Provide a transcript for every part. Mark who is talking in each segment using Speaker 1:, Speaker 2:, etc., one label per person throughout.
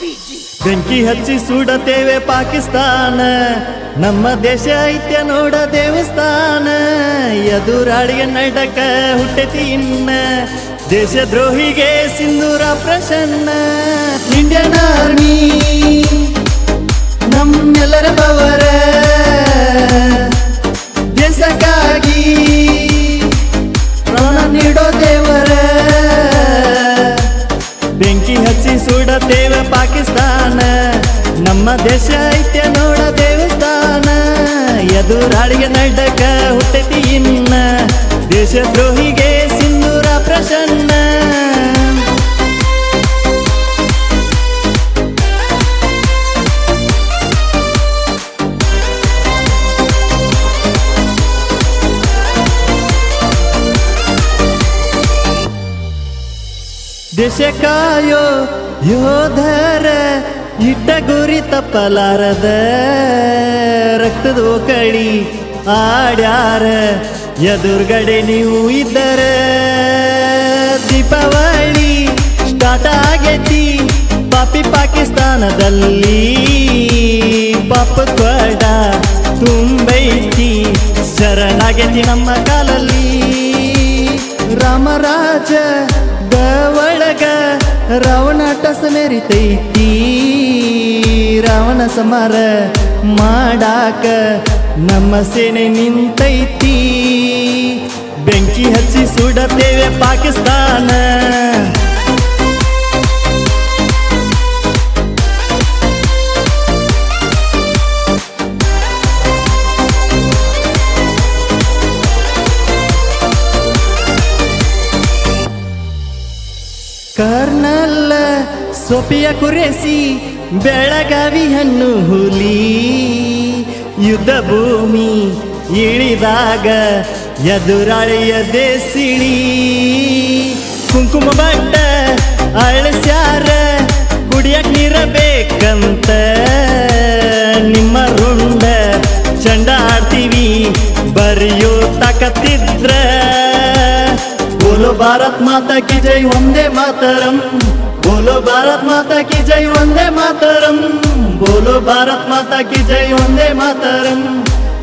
Speaker 1: ಬೆಂಕಿ ಹಚ್ಚಿ ಸುಡತೇವೆ ಪಾಕಿಸ್ತಾನ. ನಮ್ಮ ದೇಶ ಐತ್ಯ ನೋಡ ದೇವಸ್ಥಾನ. ಎದುರಾಳಿಗೆ ನಡಕ ಹುಟ್ಟತಿ ಇನ್ನ. ದೇಶದ್ರೋಹಿಗೆ ಸಿಂಧೂರ ಪ್ರಸನ್ನ. ಇಂಡಿಯನ್ ಆರ್ಮಿ, ನಮ್ಮೆಲ್ಲರ ಪವರ. ದೇಶಕ್ಕಾಗಿ ಪ್ರಾಣ ನೀಡೋ ಸುಡತೇವೆ ಪಾಕಿಸ್ತಾನ. ನಮ್ಮ ದೇಶ ಐತೆ ನೋಡ ದೇವಸ್ಥಾನ. ಎದುರಾಳಿಗೆ ನಡಕ ಹುಟ್ಟತಿ ಇನ್ನ. ದೇಶದ್ರೋಹಿಗೆ ದೇಶ ಕಾಯೋ ಯೋಧರ ಇಟ್ಟ ಗುರಿ ತಪ್ಪಲಾರದ ರಕ್ತದ ಕಳಿ ಆಡ್ಯಾರ, ಎದುರುಗಡೆ ನೀವು ಇದ್ದರೆ ದೀಪಾವಳಿ ಸ್ಟಾರ್ಟ್ ಆಗೈತಿ. ಪಾಪಿ ಪಾಕಿಸ್ತಾನದಲ್ಲಿ ಪಾಪ ಕೊಡ ತುಂಬೈತಿ. ಶರಣಾಗೈತಿ ನಮ್ಮ ಕಾಲಲ್ಲಿ ರಾಮರಾಜ. ರಾವಣಾಟ ಮೆರಿತೈತಿ ರಾವಣ ಸಮರ ಮಾಡಾಕ ನಮ್ಮ ಸೇನೆ ನಿಂತೈತಿ. ಬೆಂಕಿ ಹಚ್ಚಿ ಸುಡತೇವೆ ಪಾಕಿಸ್ತಾನ. ಕರ್ನಲ್ಲ ಸೊಪಿಯ ಕುರೆಸಿ ಬೆಳಗಾವಿ ಹಣ್ಣು ಹುಲಿ. ಯುದ್ಧ ಭೂಮಿ ಇಳಿದಾಗ ಎದುರಾಳಿಯ ದೇಸಿಳಿ. ಕುಂಕುಮ ಬಟ್ಟ ಅಳಸ್ಯಾರ, ಕುಡಿಯಕ್ ನೀರಬೇಕಂತ ನಿಮ್ಮ ರುಂಡ ಚಂಡ ಆಡ್ತೀವಿ, ಬರೆಯೋ ತಾಕತ್ತಿದ್ರ. బోలో భారత్ మాత కి జై వందే మాతరం బోలో భారత్ మాత కి జై వందే మాతరం బోలో భారత్ మాత కి జై వందే మాతరం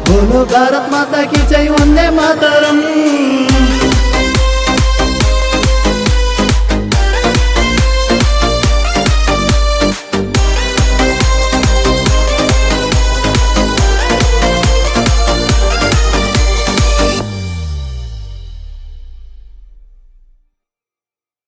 Speaker 1: బోలో భారత్ మాత కి జై వందే మాతరం